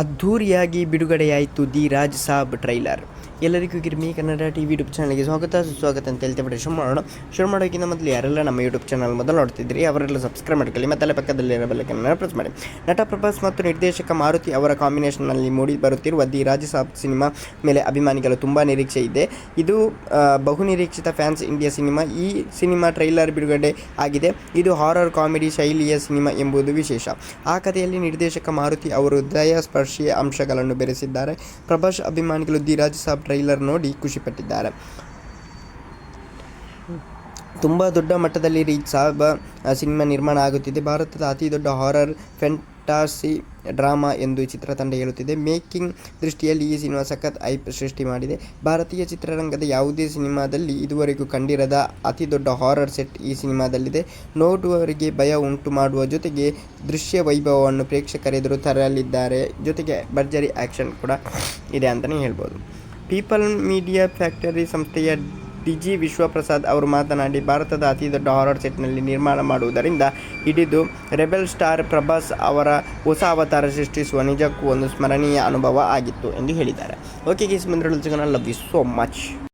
ಅದ್ಧೂರಿಯಾಗಿ ಬಿಡುಗಡೆಯಾಯಿತು the Raj Saab trailer. ಎಲ್ಲರಿಗೂ Girmi Kannada T V YouTube ಚಾನಲ್ಗೆ ಸ್ವಾಗತ. ಸುಸ್ವಾಗತ ಅಂತ ಹೇಳ್ತಾ ಬಿಟ್ಟು ಶುರು ಮಾಡೋಣ ಶುರು ಮಾಡೋಕ್ಕಿಂತ ಮೊದಲು ಯಾರೆಲ್ಲ ನಮ್ಮ ಯೂಟ್ಯೂಬ್ ಚಾನಲ್ ಮೊದಲು ನೋಡ್ತಿದ್ರಿ, ಅವರೆಲ್ಲ ಸಬ್ಸ್ಕ್ರೈಬ್ ಮಾಡ್ಕೊಳ್ಳಿ. ಮತ್ತೆ ಪಕ್ಕದಲ್ಲಿ ಬೆಲ್ಲಕ್ಕನ್ನು ಪ್ರೆಸ್ ಮಾಡಿ. ನಟ ಪ್ರಭಾಸ್ ಮತ್ತು ನಿರ್ದೇಶಕ ಮಾರುತಿ ಅವರ ಕಾಂಬಿನೇಷನ್ನಲ್ಲಿ ಮೂಡಿ ಬರುತ್ತಿರುವ ದಿ ರಾಜ್ ಸಾಬ್ ಸಿನಿಮಾ ಮೇಲೆ ಅಭಿಮಾನಿಗಳು ತುಂಬ ನಿರೀಕ್ಷೆ ಇದೆ. ಇದು ಬಹು ನಿರೀಕ್ಷಿತ ಫ್ಯಾನ್ಸ್ ಇಂಡಿಯಾ ಸಿನಿಮಾ ಈ ಸಿನಿಮಾ ಟ್ರೈಲರ್ ಬಿಡುಗಡೆ ಆಗಿದೆ. ಇದು ಹಾರರ್ ಕಾಮಿಡಿ ಶೈಲಿಯ ಸಿನಿಮಾ ಎಂಬುದು ವಿಶೇಷ. ಆ ಕಥೆಯಲ್ಲಿ ನಿರ್ದೇಶಕ ಮಾರುತಿ ಅವರು ಹೃದಯ ಸ್ಪರ್ಶಿ ಅಂಶಗಳನ್ನು ಬೆರೆಸಿದ್ದಾರೆ. ಪ್ರಭಾಸ್ ಅಭಿಮಾನಿಗಳು ದಿ ರಾಜ್ ಸಾಬ್ ಟ್ರೈಲರ್ ನೋಡಿ ಖುಷಿಪಟ್ಟಿದ್ದಾರೆ. ತುಂಬ ದೊಡ್ಡ ಮಟ್ಟದಲ್ಲಿ ರೀಚ್ ಸಾಬ ಸಿನಿಮಾ ನಿರ್ಮಾಣ ಆಗುತ್ತಿದೆ. ಭಾರತದ ಅತಿ ದೊಡ್ಡ ಹಾರರ್ ಫೆಂಟಾಸಿ ಡ್ರಾಮಾ ಎಂದು ಚಿತ್ರತಂಡ ಹೇಳುತ್ತಿದೆ. ಮೇಕಿಂಗ್ ದೃಷ್ಟಿಯಲ್ಲಿ ಈ ಸಿನಿಮಾ ಸಖತ್ ಐಪ್ ಸೃಷ್ಟಿ ಮಾಡಿದೆ. ಭಾರತೀಯ ಚಿತ್ರರಂಗದ ಯಾವುದೇ ಸಿನಿಮಾದಲ್ಲಿ ಇದುವರೆಗೂ ಕಂಡಿರದ ಅತಿ ದೊಡ್ಡ ಹಾರರ್ ಸೆಟ್ ಈ ಸಿನಿಮಾದಲ್ಲಿದೆ. ನೋಡುವವರಿಗೆ ಭಯ ಉಂಟು ಮಾಡುವ ಜೊತೆಗೆ ದೃಶ್ಯ ವೈಭವವನ್ನು ಪ್ರೇಕ್ಷಕರೆದುರು ತರಲಿದ್ದಾರೆ. ಜೊತೆಗೆ ಭರ್ಜರಿ ಆ್ಯಕ್ಷನ್ ಕೂಡ ಇದೆ ಅಂತಲೇ ಹೇಳ್ಬೋದು. ಪೀಪಲ್ ಮೀಡಿಯಾ ಫ್ಯಾಕ್ಟರಿ ಸಂಸ್ಥೆಯ ಡಿಜಿ ವಿಶ್ವಪ್ರಸಾದ್ ಅವರು ಮಾತನಾಡಿ, ಭಾರತದ ಅತಿ ದೊಡ್ಡ ಹಾರರ್ ಸೆಟ್ನಲ್ಲಿ ನಿರ್ಮಾಣ ಮಾಡುವುದರಿಂದ ಹಿಡಿದು ರೆಬೆಲ್ ಸ್ಟಾರ್ ಪ್ರಭಾಸ್ ಅವರ ಹೊಸ ಅವತಾರ ಸೃಷ್ಟಿಸುವ ನಿಜಕ್ಕೂ ಒಂದು ಸ್ಮರಣೀಯ ಅನುಭವ ಆಗಿತ್ತು ಎಂದು ಹೇಳಿದ್ದಾರೆ. ಓಕೆ ಗೀಸ್ ಮುಂದೆ ಲವ್ ಯು ಸೋ ಮಚ್